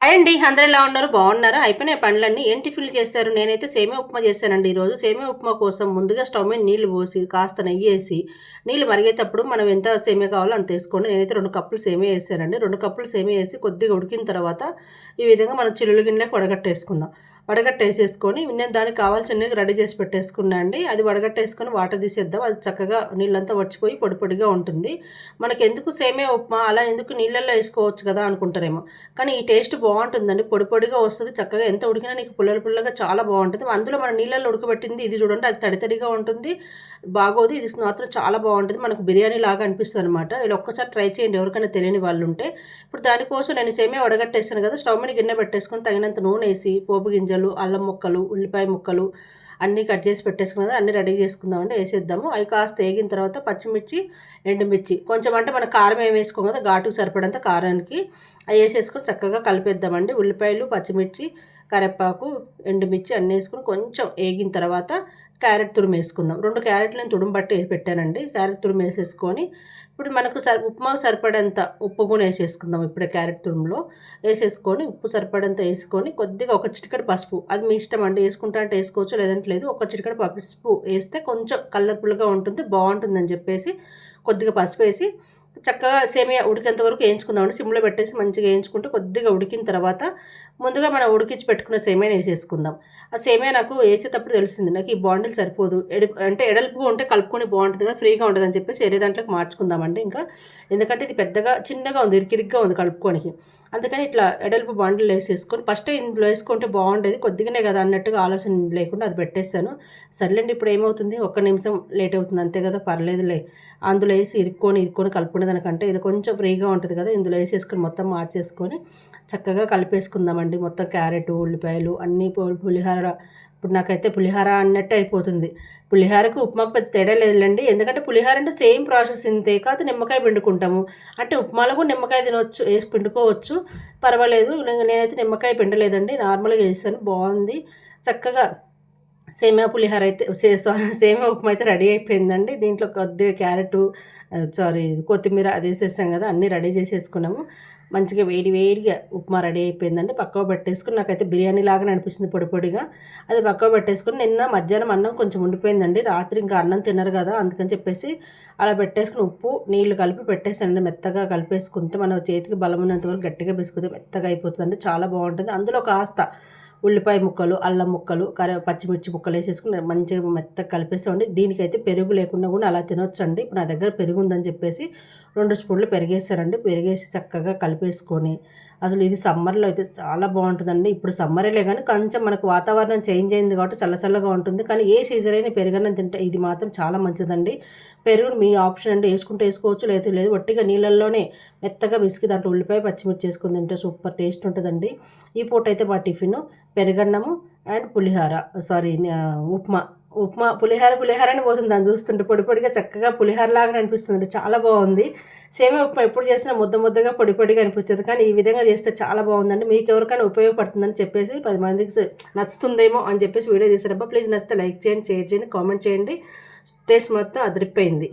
అండి అందరూ ఎలా ఉన్నారు? బాగున్నారా? అయిపోయినాయి పనులన్నీ ఏం టిఫిన్లు చేశారు? నేనైతే సేమే ఉప్మా చేశానండి. ఈరోజు సేమే ఉప్మా కోసం ముందుగా స్టవ్ మీద నీళ్ళు పోసి కాస్త నెయ్యి వేసి నీళ్ళు మరిగేటప్పుడు మనం ఎంత సేమే కావాలో అంత వేసుకోండి. నేనైతే రెండు కప్పులు సేమే వేసానండి. రెండు కప్పులు సేమే వేసి కొద్దిగా ఉడికిన తర్వాత ఈ విధంగా మనం చిల్లులు గిన్నెలకు వడగట్టేసుకుందాం. వడగట్టేసేసుకొని నేను దానికి కావాల్సిన రెడీ చేసి పెట్టేసుకున్నా అండి. అది వడగట్టేసుకొని వాటర్ తీసేద్దాం. అది చక్కగా నీళ్ళంతా వచ్చిపోయి పొడి పొడిగా ఉంటుంది. మనకి ఎందుకు సేమే ఉప్మా? అలా ఎందుకు నీళ్ళల్లో వేసుకోవచ్చు కదా అనుకుంటారేమో. కానీ ఈ టేస్ట్ బాగుంటుందండి. పొడి పొడిగా వస్తుంది. చక్కగా ఎంత ఉడికినా నీకు పుల్లలు పుల్లగా చాలా బాగుంటుంది. అందులో మన నీళ్ళల్లో ఉడకబెట్టింది ఇది చూడండి అది తడితడిగా ఉంటుంది. బాగోదు. ఇది మాత్రం చాలా బాగుంటుంది. మనకు బిర్యానీ లాగా అనిపిస్తుంది అనమాట ఇలా ఒక్కసారి ట్రై చేయండి. ఎవరికైనా తెలియని వాళ్ళు ఉంటే. ఇప్పుడు దానికోసం నేను సేమే వడగట్టేసాను కదా. స్టవ్ మీద గిన్నె పెట్టేసుకొని తగినంత నూనె వేసి పోపు గింజలు గింజలు అల్లం ముక్కలు ఉల్లిపాయ ముక్కలు అన్నీ కట్ చేసి పెట్టేసుకున్నది అన్నీ రెడీ చేసుకుందామండి వేసేద్దాము. అవి కాస్త వేగిన తర్వాత పచ్చిమిర్చి ఎండుమిర్చి కొంచెం అంటే మన కారం ఏమి వేసుకోం కదా ఘాటుకు సరిపడంత కారానికి అవి వేసేసుకొని చక్కగా కలిపేద్దామండి. ఉల్లిపాయలు పచ్చిమిర్చి కరివేపాకు ఎండుమిర్చి అన్నీ వేసుకొని కొంచెం వేగిన తర్వాత క్యారెట్ తురిమేసుకుందాం. రెండు క్యారెట్లు నేను తుడుము బట్టి పెట్టానండి. క్యారెట్ తురిమేసేసుకొని ఇప్పుడు మనకు సరి ఉప్మాకు సరిపడేంత ఉప్పు కూడా వేసేసుకుందాం ఇప్పుడే క్యారెట్ తురుములో. వేసేసుకొని ఉప్పు సరిపడంత వేసుకొని కొద్దిగా ఒక చిటికడ పసుపు. అది మీ ఇష్టం అండి. వేసుకుంటా అంటే వేసుకోవచ్చు లేదంటే లేదు. ఒక చిటికడ పసుపు వేస్తే కొంచెం కలర్ఫుల్గా ఉంటుంది బాగుంటుందని చెప్పేసి కొద్దిగా పసుపు వేసి చక్కగా సేమియా ఉడికేంత వరకు వేయించుకుందామండి సిమ్లో పెట్టేసి మంచిగా వేయించుకుంటే కొద్దిగా ఉడికిన తర్వాత ముందుగా మనం ఉడికించి పెట్టుకున్న సేమియాని వేసేసుకుందాం. ఆ సేమియా నాకు వేసేటప్పుడు తెలిసింది నాకు ఈ బాండిల్ సరిపోదు. ఎడి అంటే ఎడల్పుగా ఉంటే కలుపుకొని బాగుంటుంది కదా ఫ్రీగా ఉంటుందని చెప్పేసి వేరే దాంట్లోకి మార్చుకుందామండి ఇంకా. ఎందుకంటే ఇది పెద్దగా చిన్నగా ఉంది ఇరికిరిగ్గా ఉంది కలుపుకోనికి. అందుకని ఇట్లా ఎడల్పు బాండిల్ వేసేసుకొని ఫస్ట్ ఇందులో వేసుకుంటే బాగుండేది కొద్దిగానే కదా అన్నట్టుగా ఆలోచన లేకుండా అది పెట్టేస్తాను సర్లేండి ఇప్పుడు ఏమవుతుంది? ఒక్క నిమిషం లేట్ అవుతుంది అంతే కదా పర్లేదులే. అందులో వేసి ఇరుక్కొని ఇరుక్కొని కలుపుకునే దానికంటే ఇది కొంచెం ఫ్రీగా ఉంటుంది కదా. ఇందులో వేసేసుకొని మొత్తం మార్చేసుకొని చక్కగా కలిపేసుకుందామండి. మొత్తం క్యారెట్ ఉల్లిపాయలు అన్నీ పులిహార ఇప్పుడు నాకైతే పులిహార అన్నట్టు అయిపోతుంది. పులిహారకు ఉప్మాకు పెద్ద తేడా లేదులేండి. ఎందుకంటే పులిహార అంటే సేమ్ ప్రాసెస్ ఇంతే కాదు నిమ్మకాయ పిండుకుంటాము. అంటే ఉప్మాలో కూడా నిమ్మకాయ తినవచ్చు వేసి పిండుకోవచ్చు. పర్వాలేదు నేనైతే నిమ్మకాయ పిండలేదండి. నార్మల్గా వేసాను బాగుంది. చక్కగా సేమియా పులిహోర అయితే సేమియా ఉప్మా అయితే రెడీ అయిపోయిందండి. దీంట్లో కొద్దిగా క్యారెట్ సారీ కొత్తిమీర అది వేసేసాం కదా అన్నీ రెడీ చేసేసుకున్నాము. మంచిగా వేడి వేడిగా ఉప్మా రెడీ అయిపోయిందండి. పక్కకు పెట్టేసుకుని నాకైతే బిర్యానీ లాగానే అనిపిస్తుంది పొడి పొడిగా. అది పక్కకు పెట్టేసుకుని నిన్న మధ్యాహ్నం అన్నం కొంచెం ఉండిపోయిందండి. రాత్రి ఇంకా అన్నం తినరు కదా అందుకని చెప్పేసి అలా పెట్టేసుకుని ఉప్పు నీళ్ళు కలిపి పెట్టేసండి మెత్తగా కలిపేసుకుంటే మన చేతికి బలం ఉన్నంత వరకు గట్టిగా పెసుకుంటే మెత్తగా అయిపోతుందండి. చాలా బాగుంటుంది. అందులో కాస్త ఉల్లిపాయ ముక్కలు అల్లం ముక్కలు కరే పచ్చిమిర్చి ముక్కలు వేసేసుకుని మంచిగా మెత్తగా కలిపేసామండి దీనికైతే పెరుగు లేకుండా కూడా అలా తినొచ్చండి. ఇప్పుడు నా దగ్గర పెరుగు ఉందని చెప్పేసి రెండు స్పూన్లు పెరిగేసారండి పెరిగేసి చక్కగా కలిపేసుకొని అసలు ఇది సమ్మర్లో అయితే చాలా బాగుంటుందండి. ఇప్పుడు సమ్మరేలే కానీ కొంచెం మనకు వాతావరణం చేంజ్ అయింది కాబట్టి చల్లచల్లగా ఉంటుంది. కానీ ఏ సీజన్ అయినా పెరుగన్నం తింటే ఇది మాత్రం చాలా మంచిదండి. పెరుగు మీ ఆప్షన్ అండి. వేసుకుంటే వేసుకోవచ్చు లేదు లేదు. ఒట్టిగా నీళ్ళల్లోనే మెత్తగా విసిగి దాంట్లో ఉల్లిపాయ పచ్చిమిర్చి వేసుకుని తింటే సూపర్ టేస్ట్ ఉంటుందండి. ఈ పూట అయితే మా టిఫిన్ పెరుగన్నము అండ్ పులిహార. సారీ ఉప్మా. ఉప్మా పులిహార పులిహార అని పోతుంది. దాన్ని చూస్తుంటే పొడి పొడిగా చక్కగా పులిహార లాగా అనిపిస్తుంది. చాలా బాగుంది. సేమే ఉప్మా ఎప్పుడు చేసినా ముద్ద ముద్దగా పొడి పొడిగా అనిపించదు. కానీ ఈ విధంగా చేస్తే చాలా బాగుందండి. మీకు ఎవరికైనా ఉపయోగపడుతుందని చెప్పేసి పది మందికి నచ్చుతుందేమో అని చెప్పేసి వీడియో తీసినప్పుడు ప్లీజ్ నచ్చితే లైక్ చేయండి షేర్ చేయండి కామెంట్ చేయండి. టేస్ట్ మొత్తం అదిరిపోయింది.